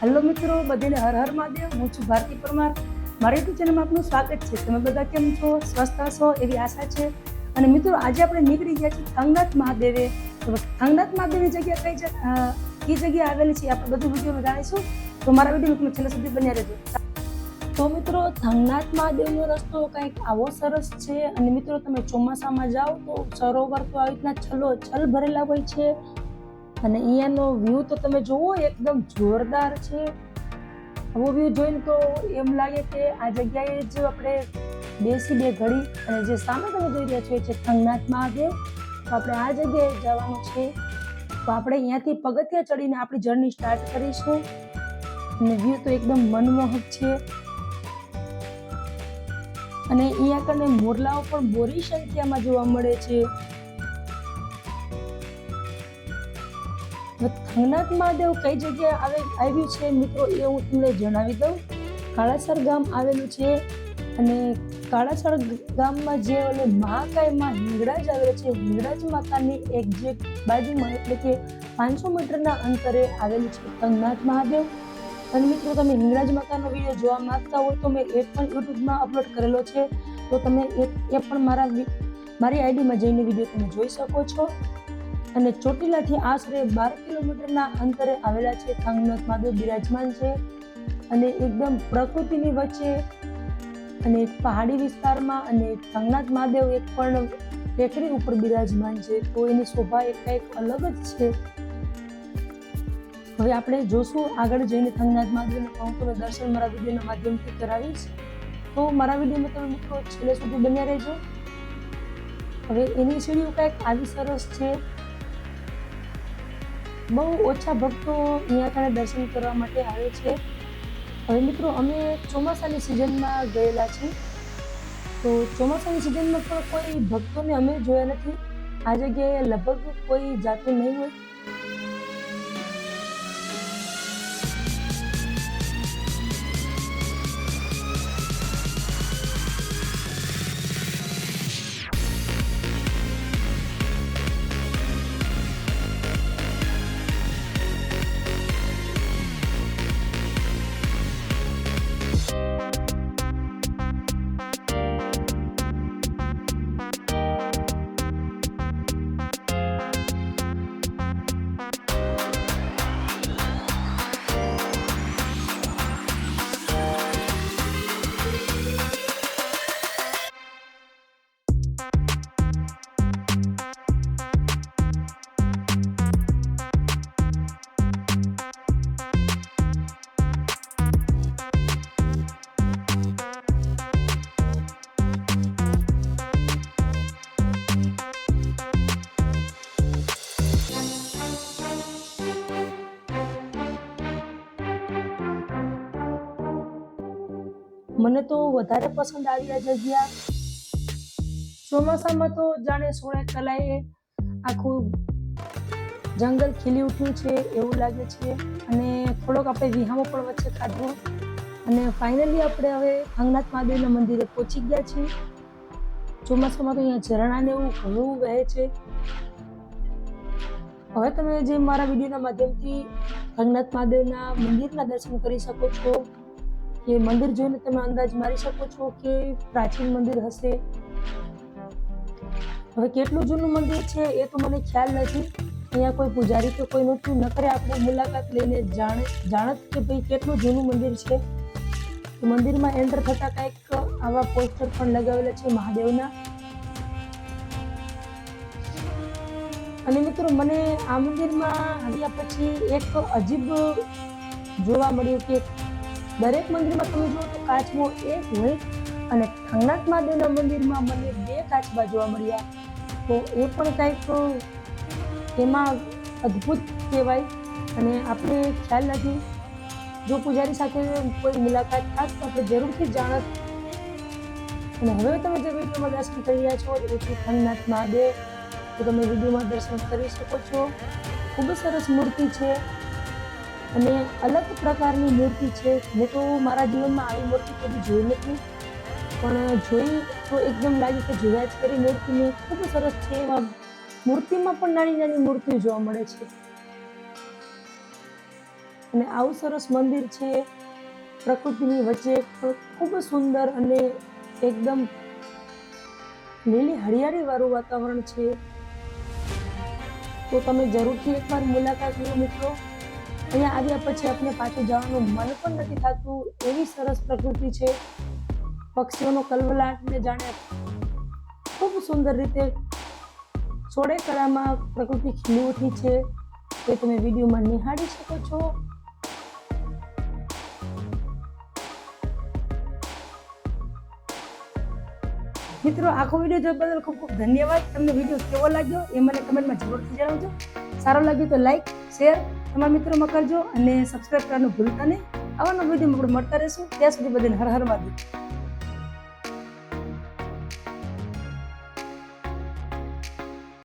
Hello મિત્રો, બધાને હર હર મહાદેવ. હું છું ભારતી પરમાર. મારી યુટ્યુબ ચેનલમાં આપનું સ્વાગત છે. તમે બધા કેમ છો? સ્વસ્થ હશો એવી આશા છે. અને મિત્રો, આજે આપણે નીકળી ગયા છીએ થંગનાથ મહાદેવે. તો થંગનાથ મહાદેવની જગ્યા કઈ એ કઈ જગ્યાએ આવેલી છે આપણે બધું વિડીયોમાં જાણીશું તો મારા વીડિયો છેલ્લે સુધી બન્યા રહેજો. તો મિત્રો, થંગનાથ મહાદેવનો રસ્તો કંઈક આવો સરસ છે. અને મિત્રો, તમે ચોમાસામાં જાઓ તો સરોવર તો આવી રીતના છલો, છલ ભરેલા હોય છે. અને અહીંયાનો વ્યૂ તો તમે જુઓ, એકદમ જોરદાર છે. આવો વ્યૂ જોઈને તો એમ લાગે કે આ જગ્યાએ જ આપણે બેસી બે ઘડી અને જે સામે તમે જોઈ રહ્યા છો એ છે થંગનાથ મહાદેવ. તો આપણે આ જગ્યાએ જવાનું છે. તો આપણે અહીંયાથી પગથિયા ચડીને આપણી જર્ની સ્ટાર્ટ કરીશું. અને વ્યૂ તો એકદમ મનમોહક છે. અને અહીંયા કને મોરલાઓ પણ બોરી સંખ્યામાં જોવા મળે છે. હવે મહાદેવ કઈ જગ્યાએ આવે આવ્યું છે મિત્રો એ હું તમને જણાવી દઉં. કાળાસર ગામ આવેલું છે અને કાળાસર ગામમાં જે ઓલે મહાકાયમાં હિંગળાજ આવેલો છે, હિંગળાજ માતાની એક્ઝેક્ટ બાજુમાં એટલે કે પાંચસો મીટરના અંતરે આવેલું છે થંગનાથ મહાદેવ. અને મિત્રો તમે હિંગળાજ માતાનો વીડિયો જોવા માંગતા હોય તો મેં એ પણ યુટ્યુબમાં અપલોડ કરેલો છે. તો તમે એ પણ મારા મારી આઈડીમાં જઈને વીડિયો તમે જોઈ શકો છો. અને ચોટીલાથી આશરે બાર કિલોમીટરના અંતરે આવેલા છે થંગનાથ મહાદેવ બિરાજમાન છે. અને એકદમ પ્રકૃતિની વચ્ચે અને પહાડી વિસ્તારમાં અને થંગનાથ મહાદેવ એક પણ ટેકરી ઉપર બિરાજમાન છે. તો એની શોભા એક કંઈક અલગ જ છે. હવે આપણે જોશું આગળ જઈને થંગનાથ મહાદેવના પંખોનું દર્શન મારા વિડીયોના માધ્યમથી કરાવીશ તો મારા વિડીયોમાં તમે મિત્રો છેલ્લે સુધી બન્યા રહેજો. હવે એની સીડીઓ કંઈક આવી સરસ છે. બહુ ઓછા ભક્તો અહીંયા કાણે દર્શન કરવા માટે આવે છે. હવે મિત્રો, અમે ચોમાસાની સિઝનમાં ગયેલા છીએ. તો ચોમાસાની સિઝનમાં પણ કોઈ ભક્તોને અમે જોયા નથી. આ જગ્યાએ લગભગ કોઈ જાતું નહીં હોય. મને તો વધારે પસંદ આવી આ જગ્યા. ચોમાસામાં તો જાણે સોળે કલાએ આખું જંગલ ખીલી ઉઠ્યું છે, એવું લાગે છે. અને થોડોક આપણે વિહામો પણ વચ્ચે ખાધો અને ફાઇનલી આપણે હવે અંગનાથ મહાદેવના મંદિરે પહોંચી ગયા છીએ. ચોમાસામાં તો અહીંયા ઝરણાને એવું ઘણું વહે છે. હવે તમે જે મારા વિડીયોના માધ્યમથી અંગનાથ મહાદેવના મંદિરના દર્શન કરી શકો છો. કે મંદિર જોઈને તમે અંદાજ મારી શકો છો કે પ્રાચીન મંદિર હશે? હવે કેટલું જૂનું મંદિર છે એ તો મને ખ્યાલ નથી. અહીંયા કોઈ પૂજારી કે કોઈ નથી ન કરે આપણે મુલાકાત લઈને જાણ, જાણત કે ભાઈ કેટલું જૂનું મંદિર છે? મંદિરમાં એન્ટર થતા કંઈક આવા પોસ્ટર પણ લગાવેલા છે મહાદેવના. અને મિત્રો મને આ મંદિરમાં આવ્યા પછી એક અજીબ જોવા મળ્યું કે દરેક મંદિરમાં તમે જુઓ તો કાચબો એક હોય અને થંગનાથ મહાદેવના મંદિરમાં મને બે કાચબા જોવા મળ્યા. તો એ પણ કંઈક એમાં અદ્ભુત કહેવાય. અને આપણે ખ્યાલ નથી જો પૂજારી સાથે કોઈ મુલાકાત થાત તો આપણે જરૂરથી જાણત અને હવે તમે જે વિડીયોમાં દર્શન કરી રહ્યા છો, એ છે થંગનાથ મહાદેવ. તો તમે વિડીયોમાં દર્શન કરી શકો છો. ખૂબ જ સરસ મૂર્તિ છે. અને અલગ પ્રકારની મૂર્તિ છે. મેં તો મારા જીવનમાં આવી મૂર્તિ કદી જોઈ નથી. પણ જોઈ તો એકદમ લાગે કે જોયા જ કરી મૂર્તિને ખૂબ સરસ છે. એમાં મૂર્તિમાં પણ નાની નાની મૂર્તિઓ જોવા મળે છે. અને આવું સરસ મંદિર છે. પ્રકૃતિની વચ્ચે ખૂબ સુંદર અને એકદમ લીલી હરિયાળી વાળું વાતાવરણ છે. તો તમે જરૂરથી એકવાર મુલાકાત લો મિત્રો. અહીંયા આવ્યા પછી આપણે પાછું જવાનું મન પણ નથી થતું. એવી સરસ પ્રકૃતિ છે. પક્ષીઓનો કલવલાટને જાણે ખૂબ સુંદર રીતે સોળે કળામાં પ્રકૃતિ ખીલી ઉઠી છે તે તમે વિડીયોમાં નિહાળી શકો છો. મિત્રો, આખો વીડિયો જોવા બદલ ખૂબ ખૂબ ધન્યવાદ. તમને વીડિયો કેવો લાગ્યો એ મને કમેન્ટમાં જરૂરથી જણાવજો. સારો લાગ્યો તો લાઈક, શેર તમારા મિત્રોમાં કરજો અને સબસ્ક્રાઈબ કરવાનું ભૂલતા નહીં. આવાનો વીડિયો આપણે મળતા રહેશું. ત્યાં સુધી બધાને હર હર મહાદેવ.